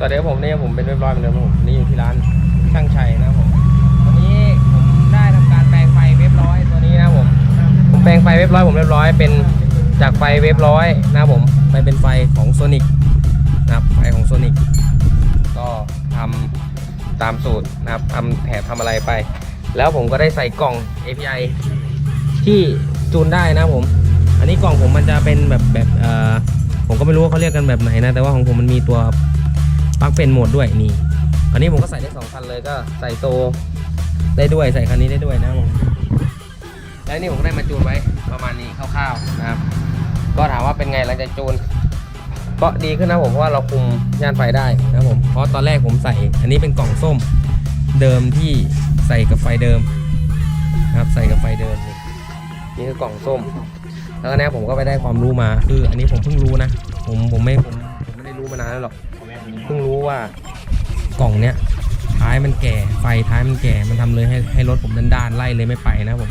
วัสดีครับผมนี่ผมเป็นเรียบร้อยเหมือนเดิมครับผมนี่อยู่ที่ร้านช่างชัยนะผมวันนี้ผมได้ทำการแปลงไฟเว็บร้อยตัวนี้นะผมผมแปลงไฟเว็บร้อยผมเรียบร้อยเป็นจากไฟเว็บร้อยนะผมไปเป็นไฟของโซนิกนะครับไฟของโซนิกก็ทำตามสูตรนะครับทำแถบทำอะไรไป แล้วผมก็ได้ใส่กล่อง API ที่จูนได้นะผม อันนี้กล่องผมมันจะเป็นแบบแบบเอ่อผมก็ไม่รู้ว่าเขาเรียกกันแบบไหนนะแต่ว่าของผมมันมีตัวักเป็นโหมดด้วยนี่อันนี้ผมก็ใส่ได้สองคันเลยก็ใส่โตได้ด้วยใส่คันนี้ได้ด้วยนะผมแล้วนี่ผมได้มาจูนไว้ประมาณนี้คร่าวๆนะครับ ก็ถามว่าเป็นไงหลังจากจูนก็ดีขึ้นนะผมเพราะว่าเราคุมย่านไฟได้นะผมเพราะตอนแรกผมใส่ อันนี้เป็นกล่องส้มเดิมที่ใส่กับไฟเดิมนะครับใส่กับไฟเดิมนี่นี่คือกล่องส้ม แล้วก็เนี้ยผมก็ไปได้ความรู้มาคือ อันนี้ผมเพิ่งรู้นะ ผมผมไม่ผมผมไม่ได้รู้มานานแล้วหรอก เพิ่งรู้ว่ากล่องเนี้ยท้ายมันแก่ ไฟท้ายมันแก่ มันทำเลยให้ให้รถผมด้านๆไล่เลยไม่ไปนะผม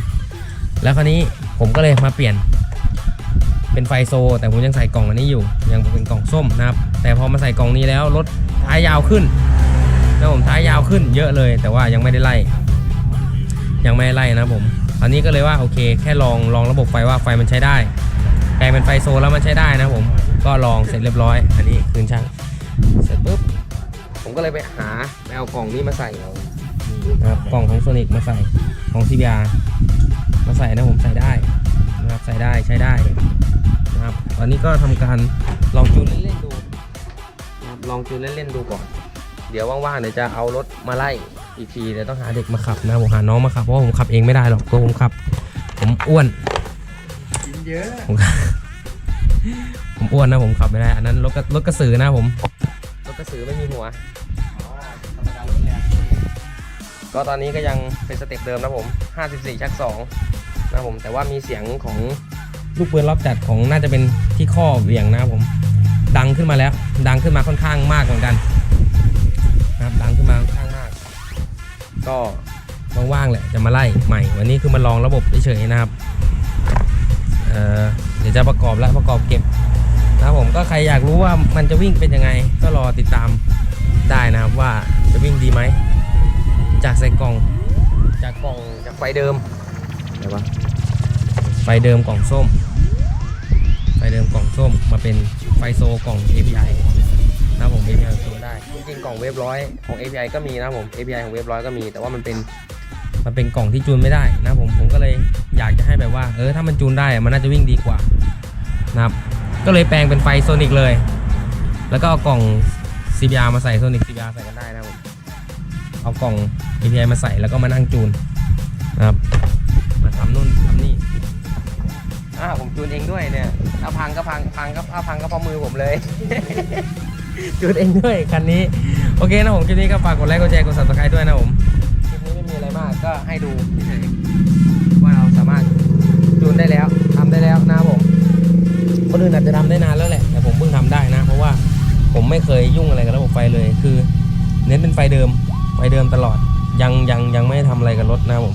แล้วคราวนี้ผมก็เลยมาเปลี่ยน เป็นไฟโซ แต่ผมยังใส่กล่องอันนี้อยู่ ยังเป็นกล่องส้มนะครับ แต่พอมาใส่กล่องนี้แล้วรถท้ายยาวขึ้นนะผมท้ายยาวขึ้นเยอะเลย แต่ว่ายังไม่ได้ไล่ ยังไม่ได้ไล่นะผมคราวนี้ก็เลยว่าโอเค แค่ลองลองระบบไฟว่าไฟมันใช้ได้แปลงเป็นไฟโซแล้วมันใช้ได้นะผม ก็ลองเสร็จเรียบร้อย อันนี้คืนช่าง ผมก็เลยไปหาไปเอากล่องนี้มาใส่เอานะครับกล่องของโซนิกมาใส่ของ CBR มาใส่นะผมใส่ได้นะครับใส่ได้ใช้ได้นะครับตอนนี้ก็ทำการลองจูนเล่นๆดูนะครับลองจูนเล่นๆดูก่อน เดี๋ยวว่างๆเดี๋ยวจะเอารถมาไล่อีกทีเดี๋ยวต้องหาเด็กมาขับนะผมหาน้องมาขับเพราะว่าผมขับเองไม่ได้หรอกตัวผมขับ ผมอ้วนกินเยอะผมผมอ้วนนะผมขับไม่ได้ อันนั้นรถกระรถกระสือนะผมรถ กระสือไม่มีหัวธรรมดารถแรงก็ตอนนี้ก็ยังเป็นสเต็ปเดิมนะผม 54 ชัก 2 นะผมแต่ว่ามีเสียงของลูกปืนรอบจัดของน่าจะเป็นที่ข้อเหวี่ยงนะครับผม ดังขึ้นมาแล้ว ดังขึ้นมาค่อนข้างมากเหมือนกันนะครับดังขึ้นมาค่อนข้างมาก ก็ว่างๆแหละจะมาไล่ใหม่ วันนี้คือมาลองระบบเฉยๆนะครับเอ่อเดี๋ยวจะประกอบและประกอบเก็บ นะครับผมก็ใครอยากรู้ว่ามันจะวิ่งเป็นยังไง ก็รอติดตามได้นะครับว่าจะวิ่งดีไหม จากใส่กล่อง จากกล่องจากไฟเดิมไหนวะไฟเดิมกล่องส้ม ไฟเดิมกล่องส้มมาเป็นไฟโซกล่อง API นะครับผม API จูนได้จริงๆกล่องเวฟร้อยของ API ก็มีนะครับผม API ของเวฟร้อยก็มี แต่ว่ามันเป็นมันเป็นกล่องที่จูนไม่ได้นะครับผมผมก็เลยอยากจะให้แบบว่า เออถ้ามันจูนได้มันน่าจะวิ่งดีกว่านะครับ ก็เลยแปลงเป็นไฟโซนิกเลย แล้วก็เอากล่อง CBR มาใส่โซนิก CBR ใส่กันได้นะผมเอากล่อง API มาใส่แล้วก็มานั่งจูนนะครับมาทำนู่นทำนี่อ่าผมจูนเองด้วยเนี่ยถ้าพังก็พังพังก็ถ้าพังก็พราะมือผมเลย จูนเองด้วยคันนี้ โอเคนะผมคลิปนี้ก็ฝากกดไลค์กดแชร์กด subscribe ด้วยนะผมคลิปนี้ไม่มีอะไรมากก็ให้ดูเฉย อื่นอาจจะทำได้นานแล้วแหละ แต่ผมเพิ่งทำได้นะ เพราะว่าผมไม่เคยยุ่งอะไรกับระบบไฟเลย คือเน้นเป็นไฟเดิม ไฟเดิมตลอด ยังยังยังไม่ได้ทำอะไรกับรถนะผม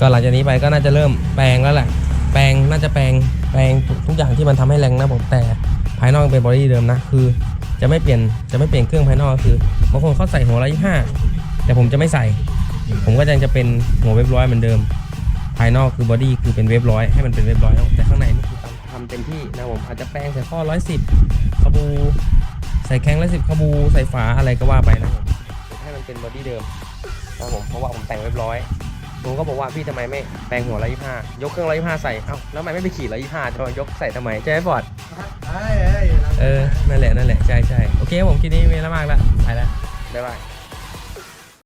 ก็หลังจากนี้ไปก็น่าจะเริ่มแปลงแล้วแหละ แปลงน่าจะแปลงแปลงทุกทุกอย่างที่มันทำให้แรงนะผม แต่ภายนอกเป็นบอดี้เดิมนะ คือ จะไม่เปลี่ยน จะไม่เปลี่ยนเครื่องภายนอกคือบางคนเขาใส่หัวร้อยห้าแต่ผมจะไม่ใส่ ผมก็ยังจะเป็นหัวเว็บร้อยเหมือนเดิม ภายนอกคือบอดี้คือเป็นเว็บร้อยให้มันเป็นเว็บร้อยแต่ข้างในนี่คือ ทำเต็มที่นะผมอาจจะแปลงใส่ข้อร้อยสิบขบู ใส่แข้งร้อยสิบขบู ใส่ฝาอะไรก็ว่าไปนะผมให้มันเป็นบอดี้เดิมนะครับผมเพราะว่าผมแต่งเรียบร้อยลุงก็บอกว่าพี่ทำไมไม่แปลงหัวร้อยยี่ห้ายกเครื่องร้อยยี่ห้าใส่เอ้าแล้วทำไมไม่ไปขี่ร้อยยี่ห้าจะมายกใส่ทำไมใช่ไหมฟอร์ดเอ้ยเอ้ยเออนั่นแหละนั่นแหละใช่ใช่โอเคครับผมคลิปนี้มีแล้วมากแล้วไปแล้วบ๊ายบาย